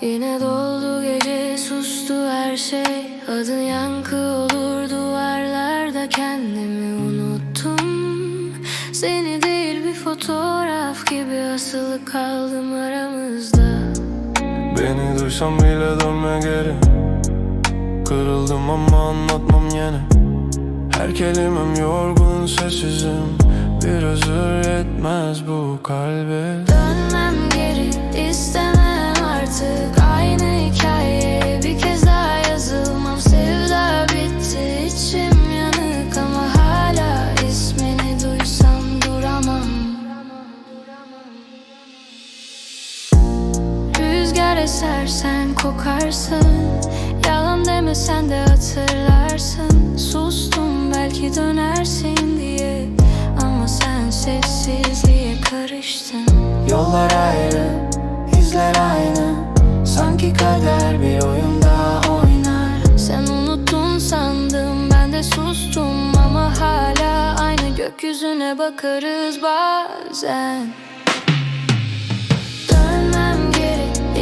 Yine doldu gece sustu her şey. Adın yankı olur duvarlarda kendimi unuttum. Seni değil bir fotoğraf gibi asılı kaldım aramızda. Beni duysan bile dönme geri. Kırıldım ama anlatmam yine Her kelimem yorgun sessizim. Bir özür yetmez bu kalbe. Dönmem Rüzgar eser sen kokarsın. Yalan demesen de hatırlarsın. Sustum belki dönersin diye. Ama sen sessizliğe karıştın. Yollar ayrı, izler aynı. Sanki kader bir oyunda oynar. Sen unuttun sandım ben de sustum. Ama hala aynı gökyüzüne bakarız bazen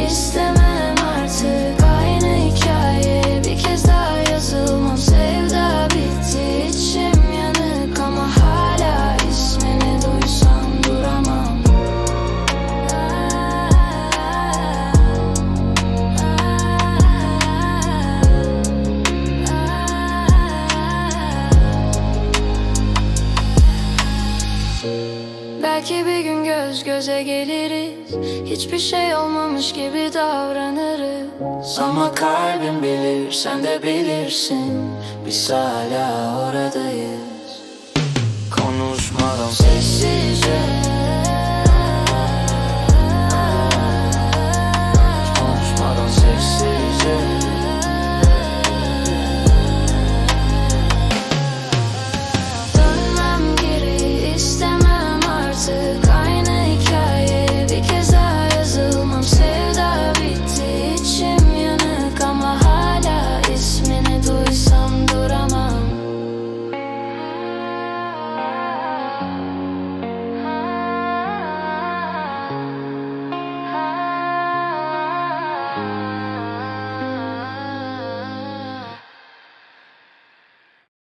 istemem artık. Aynı hikaye bir kez daha yazılmam. Sevda bitti içim yanık ama hala ismini duysam duramam Belki bir gün göz göze geliriz. Hiçbir şey olmamış gibi davranırız. Ama kalbim bilir, sen de bilirsin. Biz hala oradayız. Konuşmadan sevdim answer